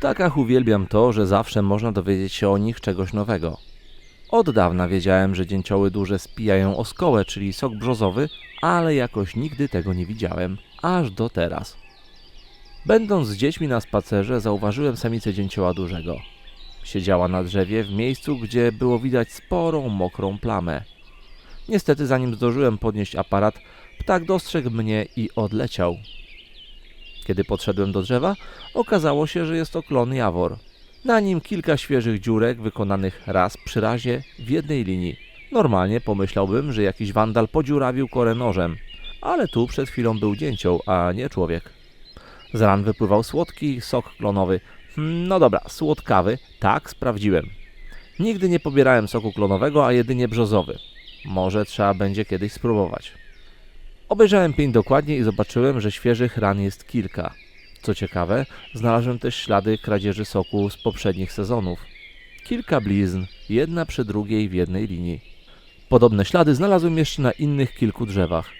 ptakach uwielbiam to, że zawsze można dowiedzieć się o nich czegoś nowego. Od dawna wiedziałem, że dzięcioły duże spijają oskołę, czyli sok brzozowy, ale jakoś nigdy tego nie widziałem, aż do teraz. Będąc z dziećmi na spacerze, zauważyłem samicę dzięcioła dużego. Siedziała na drzewie w miejscu, gdzie było widać sporą, mokrą plamę. Niestety, zanim zdążyłem podnieść aparat, ptak dostrzegł mnie i odleciał. Kiedy podszedłem do drzewa, okazało się, że jest to klon jawor. Na nim kilka świeżych dziurek wykonanych raz przy razie w jednej linii. Normalnie pomyślałbym, że jakiś wandal podziurawił korę nożem, ale tu przed chwilą był dzięcioł, a nie człowiek. Z ran wypływał słodki sok klonowy. Hmm, No dobra, słodkawy, tak, sprawdziłem. Nigdy nie pobierałem soku klonowego, a jedynie brzozowy. Może trzeba będzie kiedyś spróbować. Obejrzałem pień dokładnie i zobaczyłem, że świeżych ran jest kilka. Co ciekawe, znalazłem też ślady kradzieży soku z poprzednich sezonów. Kilka blizn, jedna przy drugiej w jednej linii. Podobne ślady znalazłem jeszcze na innych kilku drzewach.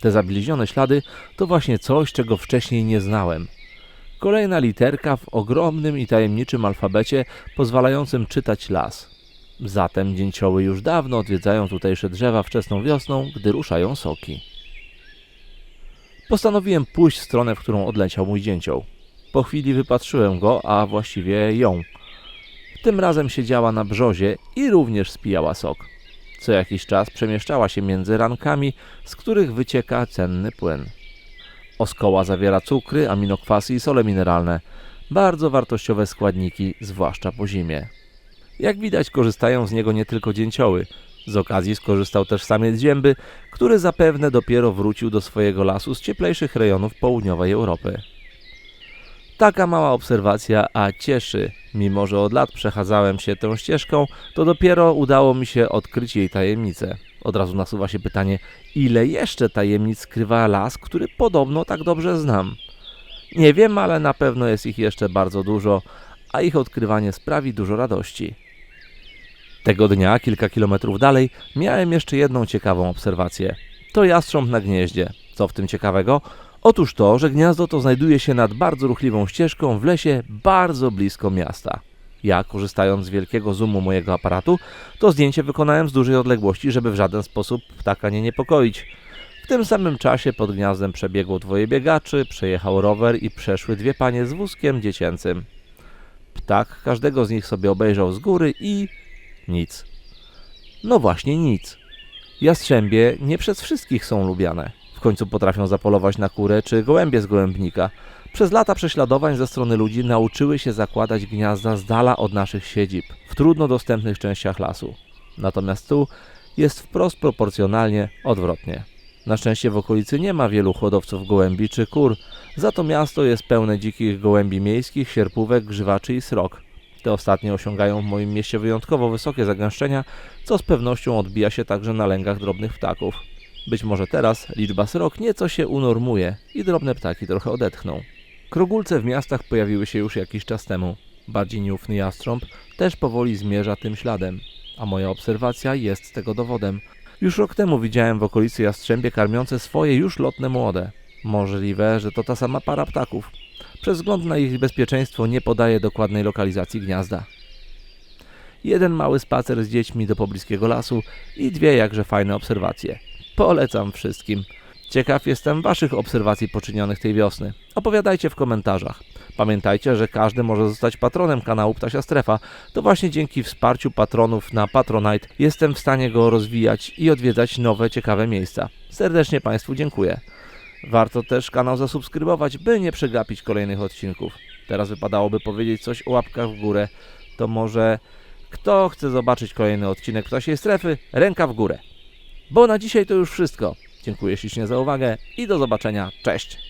Te zabliźnione ślady to właśnie coś, czego wcześniej nie znałem. Kolejna literka w ogromnym i tajemniczym alfabecie pozwalającym czytać las. Zatem dzięcioły już dawno odwiedzają tutejsze drzewa wczesną wiosną, gdy ruszają soki. Postanowiłem pójść w stronę, w którą odleciał mój dzięcioł. Po chwili wypatrzyłem go, a właściwie ją. Tym razem siedziała na brzozie i również spijała sok. Co jakiś czas przemieszczała się między rankami, z których wycieka cenny płyn. Oskoła zawiera cukry, aminokwasy i sole mineralne. Bardzo wartościowe składniki, zwłaszcza po zimie. Jak widać, korzystają z niego nie tylko dzięcioły. Z okazji skorzystał też samiec zięby, który zapewne dopiero wrócił do swojego lasu z cieplejszych rejonów południowej Europy. Taka mała obserwacja, a cieszy. Mimo, że od lat przechadzałem się tą ścieżką, to dopiero udało mi się odkryć jej tajemnicę. Od razu nasuwa się pytanie, ile jeszcze tajemnic skrywa las, który podobno tak dobrze znam. Nie wiem, ale na pewno jest ich jeszcze bardzo dużo, a ich odkrywanie sprawi dużo radości. Tego dnia, kilka kilometrów dalej, miałem jeszcze jedną ciekawą obserwację. To jastrząb na gnieździe. Co w tym ciekawego? Otóż to, że gniazdo to znajduje się nad bardzo ruchliwą ścieżką w lesie bardzo blisko miasta. Ja, korzystając z wielkiego zoomu mojego aparatu, to zdjęcie wykonałem z dużej odległości, żeby w żaden sposób ptaka nie niepokoić. W tym samym czasie pod gniazdem przebiegło dwoje biegaczy, przejechał rower i przeszły dwie panie z wózkiem dziecięcym. Ptak każdego z nich sobie obejrzał z góry i nic. No właśnie nic. Jastrzębie nie przez wszystkich są lubiane. W końcu potrafią zapolować na kurę czy gołębie z gołębnika. Przez lata prześladowań ze strony ludzi nauczyły się zakładać gniazda z dala od naszych siedzib, w trudno dostępnych częściach lasu. Natomiast tu jest wprost proporcjonalnie odwrotnie. Na szczęście w okolicy nie ma wielu hodowców gołębi czy kur, za to miasto jest pełne dzikich gołębi miejskich, sierpówek, grzywaczy i srok. Te ostatnie osiągają w moim mieście wyjątkowo wysokie zagęszczenia, co z pewnością odbija się także na lęgach drobnych ptaków. Być może teraz liczba srok nieco się unormuje i drobne ptaki trochę odetchną. Krogulce w miastach pojawiły się już jakiś czas temu. Bardziej nieufny jastrząb też powoli zmierza tym śladem, a moja obserwacja jest tego dowodem. Już rok temu widziałem w okolicy jastrzębie karmiące swoje już lotne młode. Możliwe, że to ta sama para ptaków. Przez wzgląd na ich bezpieczeństwo nie podaję dokładnej lokalizacji gniazda. Jeden mały spacer z dziećmi do pobliskiego lasu i dwie jakże fajne obserwacje. Polecam wszystkim. Ciekaw jestem Waszych obserwacji poczynionych tej wiosny. Opowiadajcie w komentarzach. Pamiętajcie, że każdy może zostać patronem kanału Ptasia Strefa. To właśnie dzięki wsparciu patronów na Patronite jestem w stanie go rozwijać i odwiedzać nowe, ciekawe miejsca. Serdecznie Państwu dziękuję. Warto też kanał zasubskrybować, by nie przegapić kolejnych odcinków. Teraz wypadałoby powiedzieć coś o łapkach w górę. To może kto chce zobaczyć kolejny odcinek Ptasiej Strefy, ręka w górę. Bo na dzisiaj to już wszystko. Dziękuję ślicznie za uwagę i do zobaczenia. Cześć!